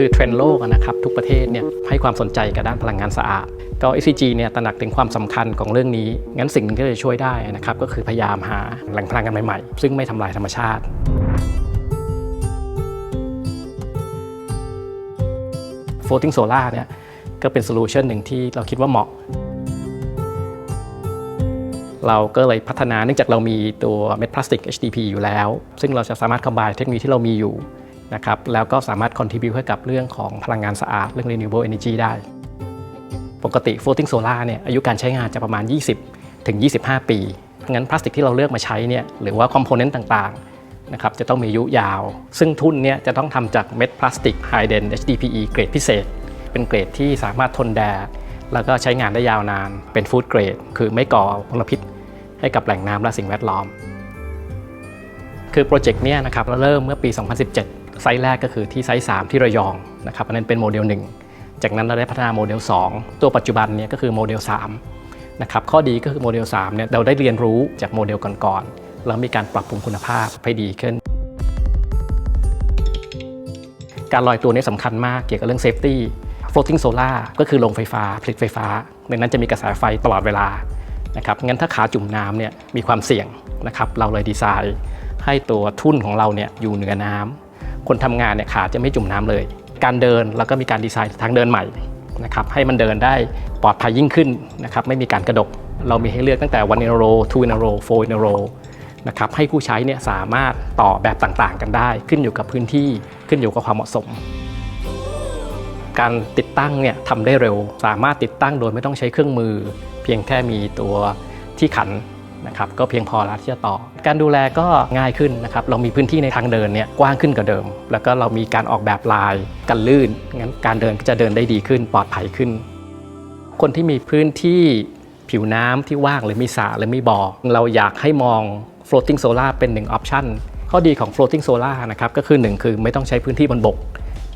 คือเทรนด์โลกนะครับทุกประเทศเนี่ยให้ความสนใจกับด้านพลังงานสะอาด ก็ SCG เนี่ยตระหนักถึงความสำคัญของเรื่องนี้ งั้นสิ่งนึงที่จะช่วยได้นะครับก็คือพยายามหาแหล่งพลังงานใหม่ๆ ซึ่งไม่ทำลายธรรมชาติ floating solar เนี่ยก็เป็นโซลูชันหนึ่งที่เราคิดว่าเหมาะเราก็เลยพัฒนาเนื่องจากเรามีตัวเม็ดพลาสติก HDP อยู่แล้ว ซึ่งเราจะสามารถ combine เทคโนโลยีที่เรามีอยู่ นะครับแล้วก็สามารถ contribu ให้กับเรื่องของพลังงานสะอาด เรื่อง renewable energy ได้ ปกติ floating solar เนี่ยอายุการใช้งานจะประมาณ 20 ถึง 25 ปีงั้นพลาสติกที่เราเลือกมาใช้เนี่ยหรือว่าคอมโพเนนต์ต่างๆนะครับจะต้องมีอายุยาว ซึ่งทุ่นเนี่ยจะต้องทำจากเม็ดพลาสติก High Dent HDPE เกรดพิเศษ เป็นเกรดที่สามารถทนแดดแล้วก็ใช้งานได้ยาวนานเป็นฟู้ดเกรดคือไม่ก่อมลพิษ ให้กับแหล่งน้ำและสิ่งแวดล้อม คือโปรเจกต์เนี้ยนะครับเราเริ่มเมื่อปี 2017 ไซส์แรกก็คือที่ไซส์3ที่ระยองนะครับอันนั้นเป็นโมเดล 1 จากนั้นเราได้พัฒนาโมเดล 2 ตัวปัจจุบันเนี่ยก็คือโมเดล3นะครับข้อดีก็คือโมเดล3เนี่ยเราได้เรียนรู้จากโมเดลก่อนๆแล้วมีการปรับปรุงคุณภาพให้ดีขึ้น การลอยตัวนี้สำคัญมากเกี่ยวกับเรื่องเซฟตี้ floating solar ก็คือโรงไฟฟ้าผลิตไฟฟ้าในนั้นจะมีกระแสไฟตลอดเวลานะครับงั้นถ้าขาจุ่มน้ำเนี่ยมีความเสี่ยงนะครับเราเลยดีไซน์ ให้ตัวทุ่นของเราเนี่ยอยู่เหนือน้ำ คนทำงานเนี่ยขาจะไม่จุ่มน้ำเลย การเดินแล้วก็มีการดีไซน์ทางเดินใหม่นะครับให้มันเดินได้ปลอดภัยยิ่งขึ้นนะครับไม่มีการกระดก เรามีให้เลือกตั้งแต่ one in a row two in a row four in a row นะครับให้ผู้ใช้เนี่ยสามารถต่อแบบต่างๆ กันได้ ขึ้นอยู่กับพื้นที่ขึ้นอยู่กับความเหมาะสม การติดตั้งเนี่ยทำได้เร็ว สามารถติดตั้งโดยไม่ต้องใช้เครื่องมือ เพียงแค่มีตัวที่ขัน นะครับก็เพียงพอแล้วที่จะต่อ การดูแลก็ง่ายขึ้นนะครับเรามีพื้นที่ในทางเดินเนี่ยกว้างขึ้นกว่าเดิม แล้วก็เรามีการออกแบบลายกันลื่นงั้นการเดินก็จะเดินได้ดีขึ้นปลอดภัยขึ้น คนที่มีพื้นที่ผิวน้ำที่ว่างหรือมีสระหรือมีบ่อเราอยากให้มอง floating solar เป็นหนึ่งออปชันข้อดีของ floating solar นะครับก็คือหนึ่งคือไม่ต้องใช้พื้นที่บนบก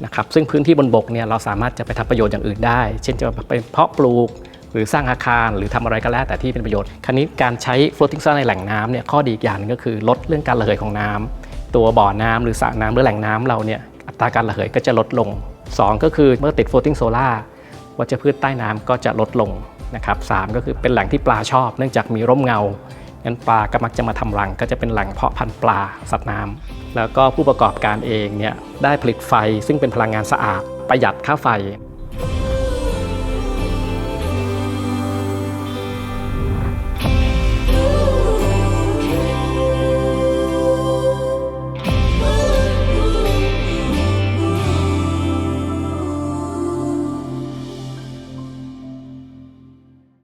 นะครับซึ่งพื้นที่บนบกเนี่ยเราสามารถจะไปทำประโยชน์อย่างอื่นได้ เช่นจะไปเพาะปลูก หรือสร้างอาคารหรือทำอะไรก็แล้วแต่ที่เป็นประโยชน์คราวนี้การใช้ floating solar ในแหล่งน้ำเนี่ยข้อดีอีกอย่างนึงก็คือลดเรื่องการระเหยของน้ำตัวบ่อน้ำหรือสระน้ำหรือแหล่งน้ำเราเนี่ยอัตราการระเหยก็จะลดลงสองก็คือเมื่อติด floating solar วัชพืชใต้น้ำก็จะลดลงนะครับสามก็คือเป็นแหล่งที่ปลาชอบ เนื่องจากมีร่มเงางั้นปลาก็มักจะมาทำรังก็จะเป็นแหล่งเพาะพันธุ์ปลาสัตว์น้ำแล้วก็ผู้ประกอบการเองเนี่ยได้ผลิตไฟซึ่งเป็นพลังงานสะอาดประหยัดค่าไฟ